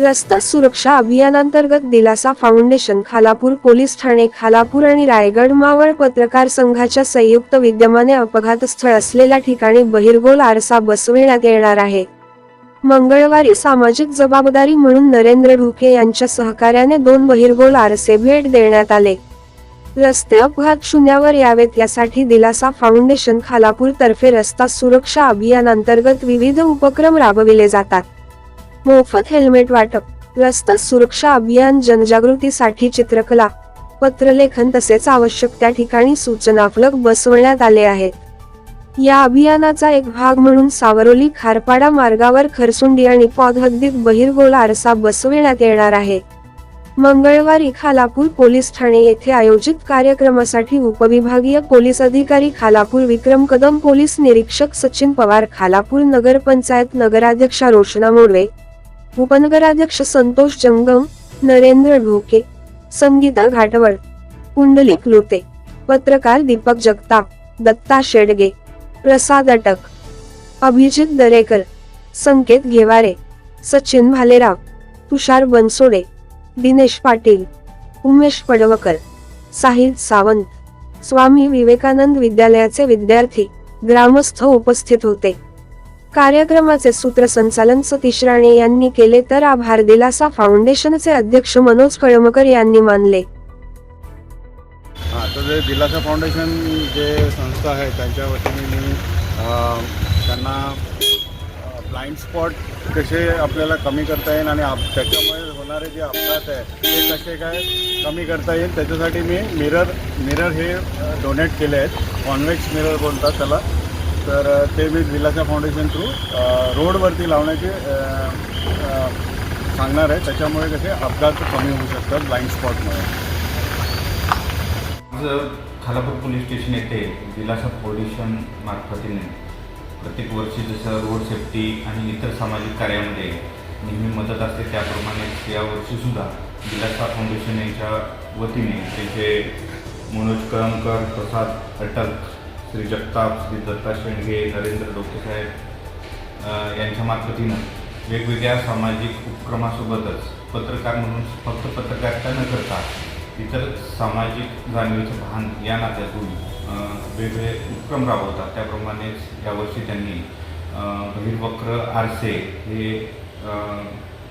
रस्ता सुरक्षा अभियानांतर्गत दिलासा फाउंडेशन खालापूर पोलीस ठाणे खालापूर आणि रायगड मावळ पत्रकार संघाच्या संयुक्त विद्यमाने अपघातस्थळ असलेल्या ठिकाणी बहिरगोल आरसा बसविण्यात येणार आहे. मंगळवारी सामाजिक जबाबदारी म्हणून नरेंद्र ढुके यांच्या सहकार्याने दोन बहिरगोल आरसे भेट देण्यात आले. रस्ते अपघात शून्यावर यावेत यासाठी दिलासा फाउंडेशन खालापूर तर्फे रस्ता सुरक्षा अभियानांतर्गत विविध उपक्रम राबविले जातात. मोफत हेल्मेट वाटप रस्ता सुरक्षा अभियान जनजागृतीसाठी चित्रकला पत्रलेखन तसेच आवश्यक त्या ठिकाणी सूचना फलक बसवण्यात आले आहेत. या अभियानाचा एक भाग म्हणून सावरोली खारपाडा मार्गावर खरसुंडी आणि पौधगदीत बहिरगोल आरसा बसविण्यात येणार आहे. मंगळवारी खालापूर पोलीस ठाणे येथे आयोजित कार्यक्रमासाठी उपविभागीय पोलीस अधिकारी खालापूर विक्रम कदम पोलीस निरीक्षक सचिन पवार खालापूर नगरपंचायत नगराध्यक्षा रोशना मोडवे उपनगराध्यक्ष संतोष जंगम नरेंद्र ढोके संगीता घाटवळ पुंडलिक लोते पत्रकार दीपक जगताप दत्ता शेडगे प्रसाद अटक अभिजित दरेकर संकेत घेवारे सचिन भालेराव तुषार बनसोडे दिनेश पाटील उमेश पडवकर साहिल सावंत स्वामी विवेकानंद विद्यालयाचे विद्यार्थी ग्रामस्थ उपस्थित होते. कार्यक्रमाचे सूत्रसंचालन सतीश राणे यांनी केले तर आभार दिलासा फाउंडेशनचे अध्यक्ष मनोज कळमकर यांनी मानले. तर जे दिलासा फाउंडेशन जे संस्था आहे त्यांच्या वतीने मी त्यांना ब्लाइंड स्पॉट कसे आपल्याला कमी करता येईल आणि त्याच्यामुळे होणारे जे अपघात आहे ते कसे काय कमी करता येईल त्याच्यासाठी मी मिरर मिरर हे डोनेट केले आहेत. कॉन्व्हेक्स मिरर बोलतात त्याला. तर ते मी दिलासा फाउंडेशन थ्रू रोडवरती लावण्याचे सांगणार आहे. त्याच्यामुळे कसे अपघात कमी होऊ शकतात ब्लाइंड स्पॉटमुळे खालापूर पोलीस स्टेशन येथे दिलासा फाउंडेशन मार्फतीने प्रत्येक वर्षी जसं रोड सेफ्टी आणि इतर सामाजिक कार्यामध्ये नेहमी मदत असते त्याप्रमाणेच यावर्षीसुद्धा दिलासा फाउंडेशन यांच्या वतीने त्यांचे मनोज कळमकर प्रसाद अटक श्री जगताप श्री दत्ता शेंडगे नरेंद्र डोकेसाहेब यांच्या मार्फतीनं वेगवेगळ्या सामाजिक उपक्रमासोबतच पत्रकार म्हणून फक्त पत्रकारिता न करता इतर सामाजिक जाणीवेचं भान या नात्यातून वेगवेगळे उपक्रम राबवतात. त्याप्रमाणेच यावर्षी त्यांनी बहिर्वक्र आरसे हे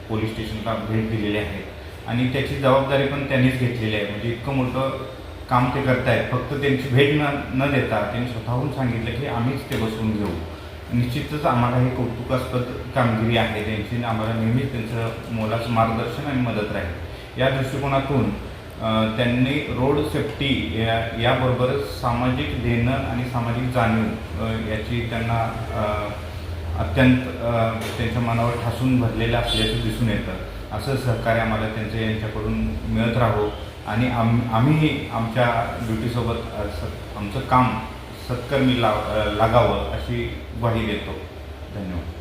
पोलीस स्टेशनला भेट दिलेली आहे. आणि त्याची जबाबदारी पण त्यांनीच घेतलेली आहे. म्हणजे इतकं मोठं काम ते करतायत फक्त त्यांची भेट न न देता त्यांनी स्वतःहून सांगितलं की आम्हीच ते बसवून घेऊ. निश्चितच आम्हाला हे कौतुकास्पद कामगिरी आहे त्यांची आम्हाला नेहमीच त्यांचं मोलाचं मार्गदर्शन आणि मदत राहील. या दृष्टिकोनातून त्यांनी रोड सेफ्टी या याबरोबरच सामाजिक देणं आणि सामाजिक जाणीव याची त्यांना अत्यंत त्यांच्या मनावर ठासून भरलेलं असल्याचं दिसून येतं. असं सहकार्य आम्हाला त्यांचं यांच्याकडून मिळत राहो. आणि आम आम्हीही आमच्या ड्युटीसोबत सत आमचं काम सत्कर्मी लाव लागावं अशी ग्वाही देतो. धन्यवाद.